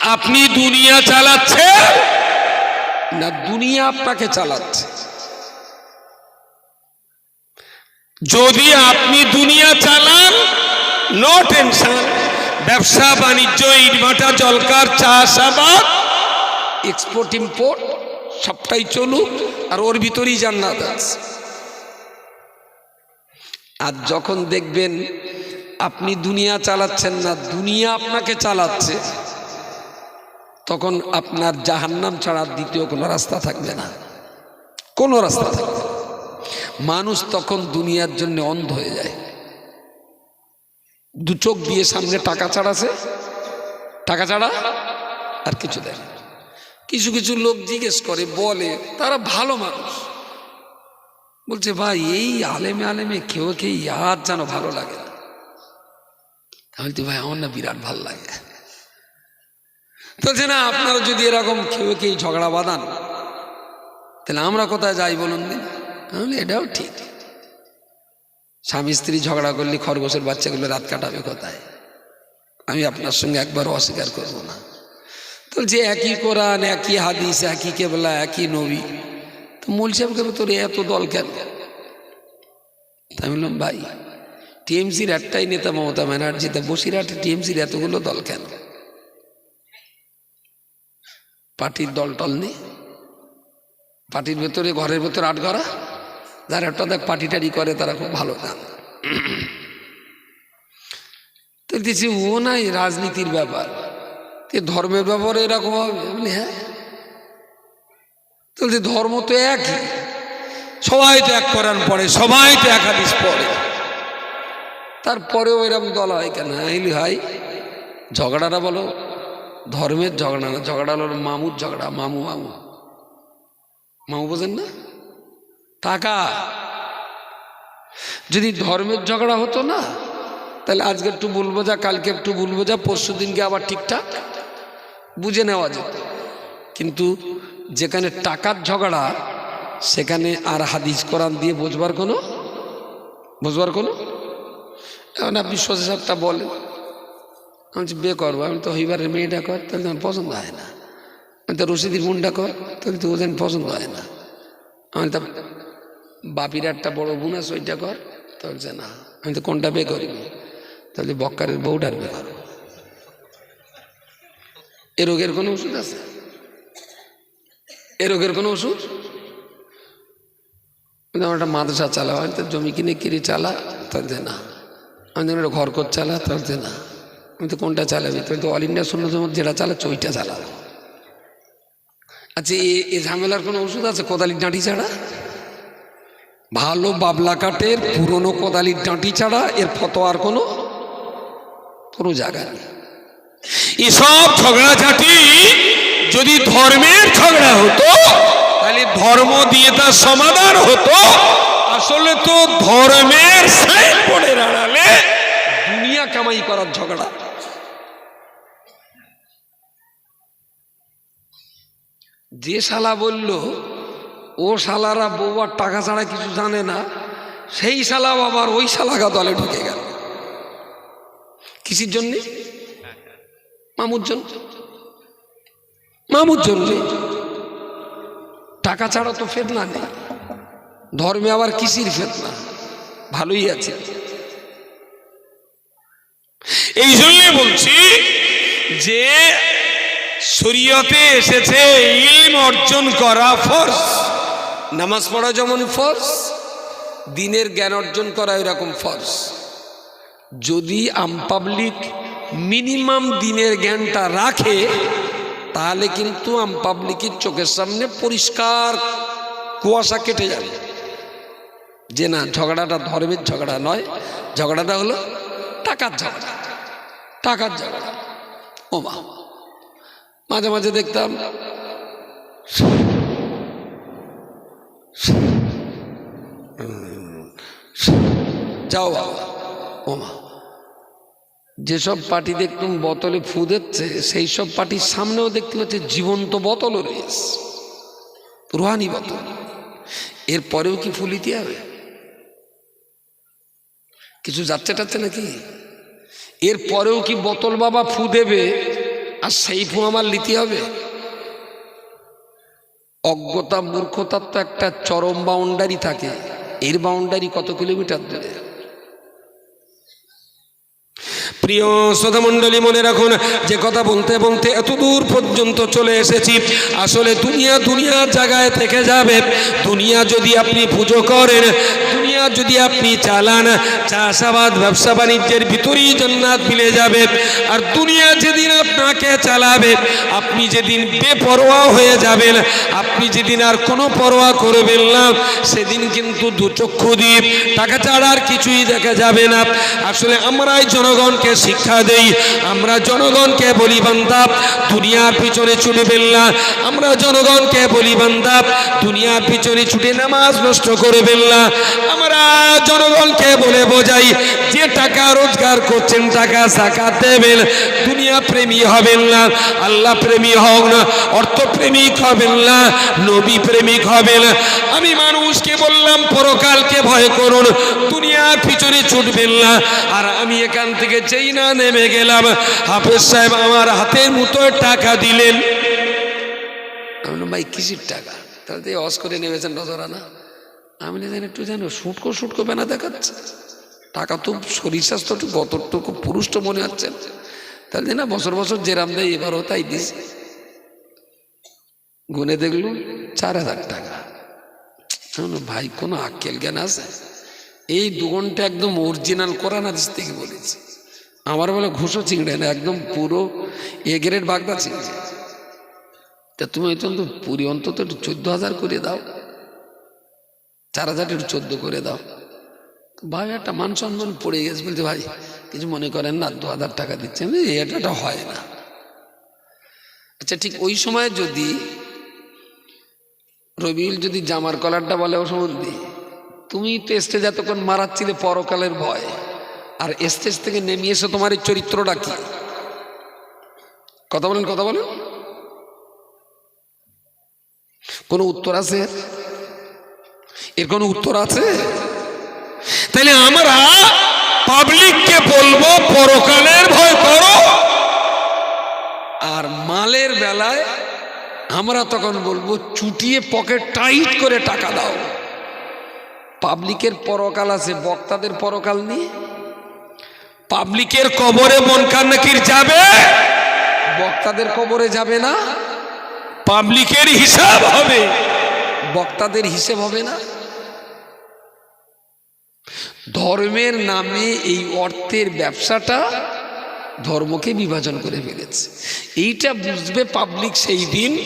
আপনি দুনিয়া চালাচ্ছেন? না দুনিয়া আপনাকে চালাচ্ছে। যদি আপনি দুনিয়া চালান নো টেনশন ব্যবসা বাণিজ্য ইটভাটা জলকার চাষাবাদ এক্সপোর্ট ইম্পোর্ট সবটাই চলুক আর ওর ভিতরেই জান্নাত আছে। আর যখন দেখবেন আপনি দুনিয়া চালাচ্ছেন না দুনিয়া আপনাকে চালাচ্ছে তখন আপনার জাহান্নাম ছাড়া দ্বিতীয় কোনো রাস্তা থাকবে না। কোনো রাস্তা থাকবে মানুষ তখন দুনিয়ার জন্য অন্ধ হয়ে যায়। দু চোখ দিয়ে সামনে টাকা ছাড়াছে টাকা ছাড়া? আর কিছু দেয়। কিছু কিছু লোক জিজ্ঞেস করে, বলে, তারা ভালো মানুষ। বলছে, ভাই, এই আলেমে আলেমে কেউ কেউ আর যেন ভালো লাগে না। আমি ভাই, আমার না বিরাট ভালো লাগে। বলছে না আপনারা যদি এরকম কেউ কেউ ঝগড়া বাঁধান তাহলে আমরা কোথায় যাই বলুন দিন? বলি, এটাও ঠিক। স্বামী স্ত্রী ঝগড়া করলে খরগোশের বাচ্চাগুলো রাত কাটাবে কোথায়? আমি আপনার সঙ্গে একবারও অস্বীকার করব না। তো যে একই কোরআন একই হাদিস একই কেবলা একই নবী। তো মূল সাহেবকে তোর এত দল কেন? আমি বললাম ভাই টিএমসির একটাই নেতা মমতা ব্যানার্জি তা বসিরহাটে টিএমসির এতগুলো দল কেন? পার্টির দল টল নেই। পার্টির ভেতরে ঘরের ভেতরে আট করা যারা একটা দেখ পার্টি টাটি করে তারা খুব ভালো না তো দেখছি ও নাই রাজনীতির ব্যাপার। তো ধর্মের ব্যাপারে এরকম হবে? বলি, হ্যাঁ। বলছি, ধর্ম তো একই। সবাই তো এক করার পরে সবাই তো একাদিস পড়ে। তারপরেও এরকম দল হয় কেন? আইলি ভাই ঝগড়াটা বলো। ধর্মের ঝগড়া না, ঝগড়া হলো মামুর ঝগড়া, মামু মামু মামু বোঝেন না? টাকা। যদি ধর্মের ঝগড়া হতো না, তাহলে আজকে একটু বলব যা, কালকে একটু বলব যা, পরশু দিনকে আবার ঠিকঠাক বুঝে নেওয়া যেত। কিন্তু যেখানে টাকার ঝগড়া, সেখানে আর হাদিস কোরআন দিয়ে বোঝবার কোনো বোঝবার কোনো? এখন আপনি সোজা সাপটা বলেন। আমি বিয়ে করব। আমি তো হইবারের মেয়েটা কর, তাহলে তোমার পছন্দ হয় না। আমি তো রশিদির মুন্ডা কর, তাহলে তো ওদের পছন্দ হয় না। আমি তো বাপির একটা বড় বোন আছে, ওইটা কর তো বলছে না আমি তো কোনটা বিয়ে করি তাহলে বক্কারের বউটার বিয়ে করো এ রোগের কোনো ওষুধ আছে? এ রোগের কোনো ওষুধ? আমার একটা মাদ্রাসা চালা হয় তো জমি কিনে কিনে চালা, তাহলে না আমি ঘর কর চালা, তাহলে না আমি তো কোনটা চালাবি? তুই তো অল ইন্ডিয়া শূন্য জমত যেটা চালাচ্ছে, ওইটা চালাবো আচ্ছা এ এ ঝামেলার কোনো ওষুধ আছে? কোদালির ডাঁটি ছাড়া? ভালো বাবলা কাঠের পুরনো কোদালির ডাঁটি ছাড়া এর ফতোয়ার কোনো? পুরো জায়গা নেই। এসব ঝগড়াঝাটি যদি ধর্মের ঝগড়া হতো, তাহলে ধর্ম দিয়ে তার সমাধান হতো। আসলে তো ধর্মের সাইন বোর্ডের দাঁড়ালে দুনিয়া কামাই করার ঝগড়া। যে শালা বলল, ও শালারা বউয়ার টাকা ছাড়া কিছু জানে না, সেই শালা আবার ওই শালাগা দলে ঢুকে গেল। কিসির জন্যে? মামুর জন্য। মামুর জন্য। টাকা ছাড়া তো ফেতনা নেই। ধর্মে আবার কিসির ফেতনা? ভালোই আছে। এই জন্য বলছি যে শরীয়তে এসেছে ইলম অর্জন করা ফরজ। নামাজ পড়া যেমন ফরজ, দিনের জ্ঞান অর্জন করা এরকম ফরজ। যদি আম পাবলিক মিনিমাম দিনের জ্ঞানটা রাখে, তাহলে কিন্তু আম পাবলিকের চোখের সামনে পরিষ্কার কুয়াশা কেটে যাবে। যে না, ঝগড়াটা ধর্মের ঝগড়া নয়, ঝগড়াটা হলো টাকার ঝগড়া টাকার ঝগড়া। ও মা মাঝে মাঝে দেখতাম। যাও বাবা। ও মা, যেসব পার্টি দেখতাম বোতলে ফু দিচ্ছে, সেই সব পার্টির সামনেও দেখতে পাচ্ছে জীবন্ত বোতলও রয়েছে। রুহানি বোতল। এরপরেও কি ফুলিতে হবে? কিছু যাচ্ছে টাচ্ছে নাকি? এরপরেও কি বোতল বাবা ফু দেবে? আর সেই ফু আমার লিতে হবে? অজ্ঞতা মূর্খতার তো একটা চরম বাউন্ডারি থাকে। এর বাউন্ডারি কত কিলোমিটার দূরে? প্রিয় শ্রোতা মণ্ডলী মনে রাখুন, যে কথা বলতে বলতে এত দূর পর্যন্ত চলে এসেছি। আসলে দুনিয়া দুনিয়ার জায়গায় থেকে যাবে। দুনিয়া যদি আপনি পুজো করেন, দুনিয়া যদি আপনি চালান, চাষাবাদ, ব্যবসা বাণিজ্যের ভিতরেই জান্নাত মিলে যাবে। আর দুনিয়া যেদিন আপনাকে চালাবে, আপনি যেদিন বেপরোয়া হয়ে যাবেন, আপনি যেদিন আর কোনো পরোয়া করবেন না, সেদিন কিন্তু দু চক্ষু দ্বীপ। টাকা ছাড়া আর কিছুই দেখা যাবে না। আসলে আমরাই জনগণকে শিক্ষা দেই। আমরা জনগণকে বলি বান্ধব দুনিয়ার পিছনে ছুটে না। আমরা জনগণকে বলি বান্ধব দুনিয়ার পিছনে ছুটে নামাজ নষ্ট করে না। আমরা জনগণকে বলে বোঝাই যে টাকা রোজগার করছেন, টাকা সাকাত দেবেন, দুনিয়া প্রেমী হবেন না, আল্লাহ প্রেমী হন না, অর্থ প্রেমিক হবেন না, নবী প্রেমিক হবেন। আমি মানুষকে বললাম, পরকালকে ভয় করুন, দুনিয়ার পিছনে ছুটবেন না। আর আমি এখান থেকে যেই না নেমে গেলাম, হাফেজ সাহেব আমার হাতের মতো টাকা দিলেন। ভাই, কিসির টাকা? তাহলে অস করে নেমেছেন নজরানা আমি জানি একটু জানো, শুটকো শুটকো বেনা দেখাচ্ছে। টাকা তো শরীর স্বাস্থ্য একটু গতটুকু পুরুষ তো মনে হচ্ছে তাহলে না বছর বছর যেরাম দেয়, এবারও তাই দিস গুনে দেখলুম চার হাজার টাকা। ভাই, কোনো আক্কেল জ্ঞান আছে? এই দু ঘণ্টা একদম অরিজিনাল কোরআন হাদিস থেকে বলেছি। আমার বলে ঘুষো চিংড়ে না, একদম পুরো এ গ্রেড বাগদা চিংড়ে। তা তুমি অন্তত পুরী অন্তত একটু চোদ্দ হাজার করে দাও। চার হাজার একটু চোদ্দ করে দাও। ভাই, একটা মান সম্মান পড়ে গেছে বলতে ভাই, কিছু মনে করেন না, দু হাজার টাকা দিচ্ছেন এটা হয় না। আচ্ছা ঠিক ওই সময় যদি রবিউল যদি জামার কলারটা বলে ও সম্বন্ধে, তুমি তো স্টেজ এতক্ষণ মারাচ্ছিলে পরকালের ভয়, আর স্টেজ থেকে নেমে এসে, তোমার এই চরিত্রটা কি? কথা বলেন কথা বলেন। কোনো উত্তর আছে? এর? এর কোনো উত্তর আছে? তাহলে আমরা পাবলিককে বলব, পরকালের ভয় করো। আর মালের বেলায় আমরা তখন বলব, চুটিয়ে পকেট টাইট করে টাকা দাও। পাবলিকের পরকাল আছে, বক্তাদের পরকাল নেই পাবলিকের কবরে মনকার নাকির যাবে, বক্তাদের কবরে যাবে না। পাবলিকের হিসাব হবে, বক্তাদের হিসেব হবে না। ধর্মের নামে এই অর্থের ব্যবসাটা ধর্মকে বিভাজন করে ফেলেছে। এইটা বুঝবে পাবলিক সেই দিন,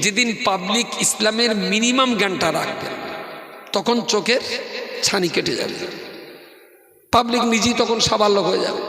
যেদিন পাবলিক ইসলামের মিনিমাম জ্ঞানটা রাখবে, তখন চোখের ছানি কেটে যাবে। পাবলিক নিজেই তখন সাবাল্য হয়ে যাবে।